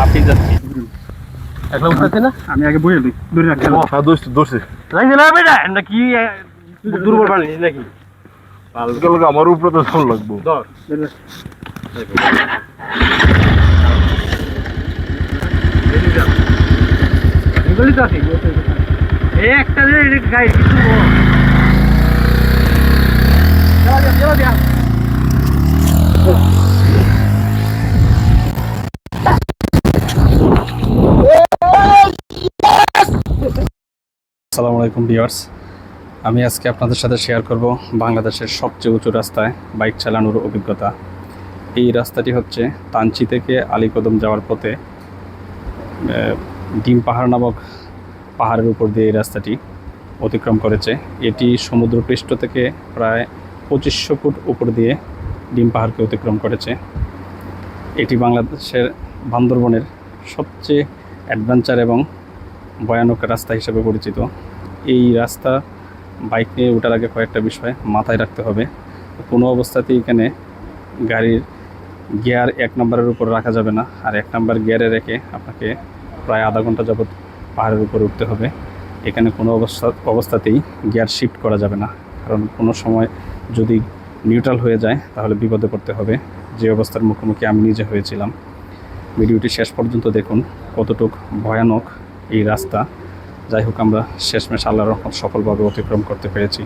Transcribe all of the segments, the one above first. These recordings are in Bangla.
যাচ্ছি। একলা না? আমি আগে বইয়ে দিই দূরে রাখতে হ্যাঁ দোষ দোষে লাগছে না বেটা? এটা কি আহ, দুর্বল বানিস নাকি? আমার উপরে তো ফোন লাগবো। একটা গাড়ি কিছু আসসালামু আলাইকুম ভিউয়ার্স। আমি আজকে আপনাদের সাথে শেয়ার করব বাংলাদেশের সবচেয়ে উঁচু রাস্তায় বাইক চালানোর অভিজ্ঞতা। এই রাস্তাটি হচ্ছে তাঞ্চি থেকে আলীকদম যাওয়ার পথে ডিম পাহাড় নামক পাহাড়ের উপর দিয়ে এই রাস্তাটি অতিক্রম করেছে। এটি সমুদ্রপৃষ্ঠ থেকে প্রায় পঁচিশশো ফুট উপর দিয়ে ডিম পাহাড়কে অতিক্রম করেছে। এটি বাংলাদেশের বান্দরবনের সবচেয়ে অ্যাডভেঞ্চার এবং ভয়ানক রাস্তা হিসেবে পরিচিত। এই রাস্তা বাইক নিয়ে ওঠার আগে কয়েকটা বিষয় মাথায় রাখতে হবে। কোনো অবস্থাতেই এখানে গাড়ির গিয়ার এক নম্বরের উপর রাখা যাবে না আর এক নম্বর গিয়ারে রেখে আপনাকে প্রায় আধা ঘণ্টা যাবৎ পাহাড়ের উপর উঠতে হবে। এখানে কোনো অবস্থা, অবস্থাতেই গিয়ার শিফট করা যাবে না। কারণ কোনো সময় যদি নিউট্রাল হয়ে যায় তাহলে বিপদে পড়তে হবে। যে অবস্থার মুখোমুখি আমি নিজে হয়েছিলাম। ভিডিওটি শেষ পর্যন্ত দেখুন। কতটুক ভয়ানক এই রাস্তা। যাই হোক, আমরা শেষমেশ আল্লাহর রহমত সফলভাবে অতিক্রম করতে পেরেছি।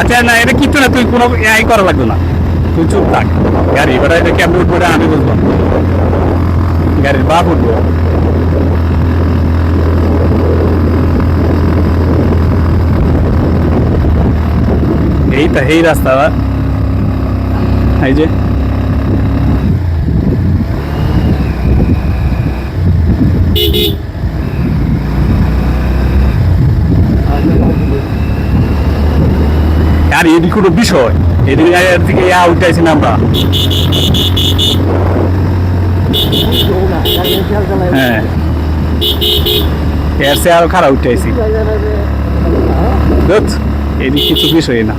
আচ্ছা না, এটা কিচ্ছু না, তুই কোনো আই করা লাগবে না। তুই চুপ গাড়ি এবার এটা কেমন এটা আমি বুঝব গাড়ির বাপ উঠবো এই তো, এই রাস্তা এই যে। আর এদিকে কোনো বিষয়? এদিকে এর থেকে ইয়া উঠাইছি না আমরা। হ্যাঁ। এর সে আরও খারাপ উঠাইছি। এদিক কিছু বিষয় না।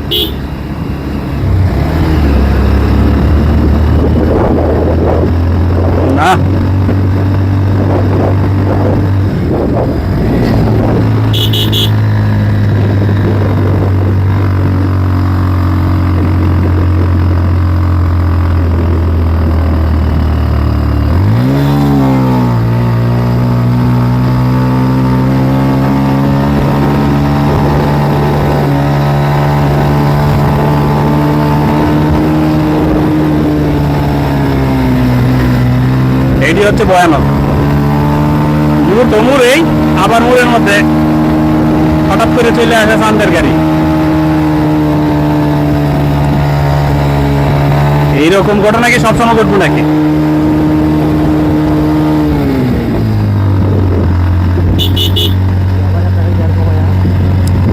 এটি হচ্ছে ভয়ানক। মুর তো মুরেই আবার মুরের মধ্যে হঠাৎ করে চলে আসে চান্দের গাড়ি। এইরকম ঘটনা কি সবসময় ঘটবো নাকি?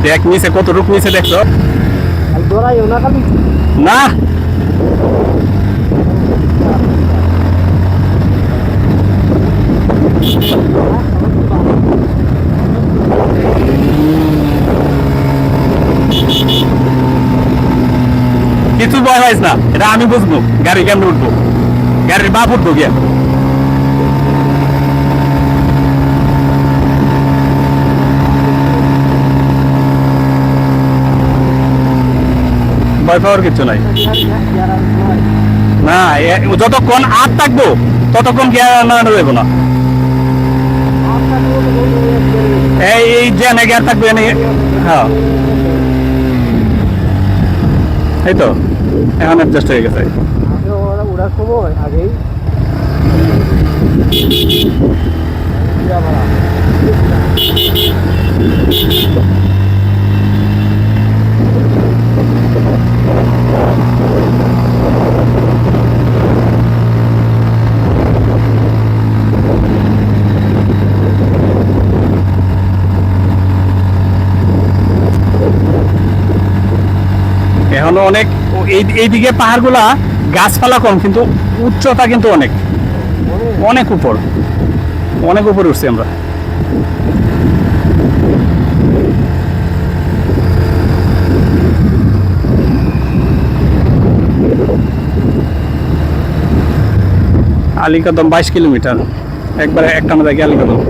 দেখ নিচে কত রূপ নিচে দেখছ? না। না। এটা আমি বুঝব। গাড়ি কেমন উঠবো। গাড়ির বাপ উঠবো গিয়া। ভয় পাওয়ার কিছু নাই। না যতক্ষণ আর থাকব, ততক্ষণ গিয়ার না দেবো না। এই এনে গিয়ার থাকবে হ্যাঁ। এই তো। এখন অ্যাডজাস্ট হয়ে গেছে। এখনও অনেক এইদিকে পাহাড়গুলা গাছপালা কম, কিন্তু উচ্চতা কিন্তু অনেক। অনেক উপর। অনেক উপরে উঠছি আমরা। আলিকদম বাইশ কিলোমিটার। একবারে একটা আমাদের আলিকদম।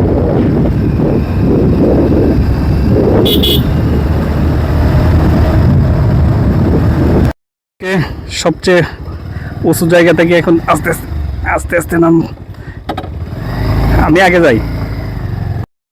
সবচেয়ে উঁচু জায়গা থেকে এখন আস্তে আস্তে আস্তে আস্তে নাম। আমি আগে যাই।